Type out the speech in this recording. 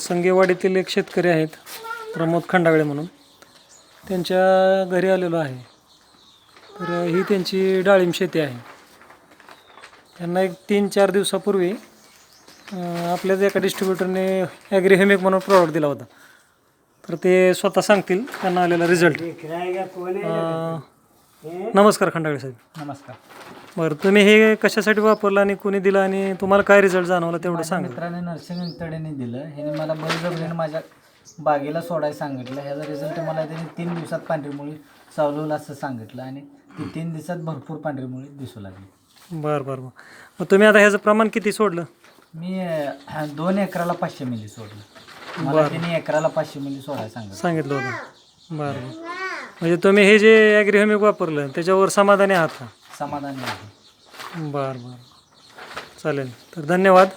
संगेवाडीतील एक शेतकरी आहेत प्रमोद खंडागळे म्हणून. त्यांच्या घरी आलेलो आहे. तर ही त्यांची डाळिंब शेती आहे. त्यांना एक तीन चार दिवसापूर्वी आपल्याच एका डिस्ट्रीब्युटरने ॲग्रीहेमिक म्हणून प्रॉडक्ट दिला होता. तर ते स्वतः सांगतील त्यांना आलेला रिझल्ट नमस्कार खंडागळे साहेब. नमस्कार. बरं तुम्ही हे कशासाठी वापरलं आणि कोणी दिलं आणि तुम्हाला काय रिझल्ट जाणवला तेवढं माझ्या सांगा. मित्राने नर्सिंग तडेने दिलं. ह्याने मला बळजबरीने माझ्या बागेला सोडायला सांगितलं. ह्याचा रिझल्ट मला त्याने तीन दिवसात पांढरी मुळी असं सांगितलं आणि ती तीन दिवसात भरपूर पांढरी मुळी दिसू लागली. बरं बरं बरं. मग तुम्ही आता ह्याचं प्रमाण किती सोडलं? मी अं, दोन एकराला पाचशे मिली सोडलं. मला त्याने एकराला पाचशे मिली सोडायला सांगितलं. सांगितलं होतं. बरं बरं. म्हणजे तुम्ही हे जे ॲग्रिहमिक वापरलं त्याच्यावर समाधानी आहात का? समाधानी आहे. बरं बरं. चालेल. तर धन्यवाद.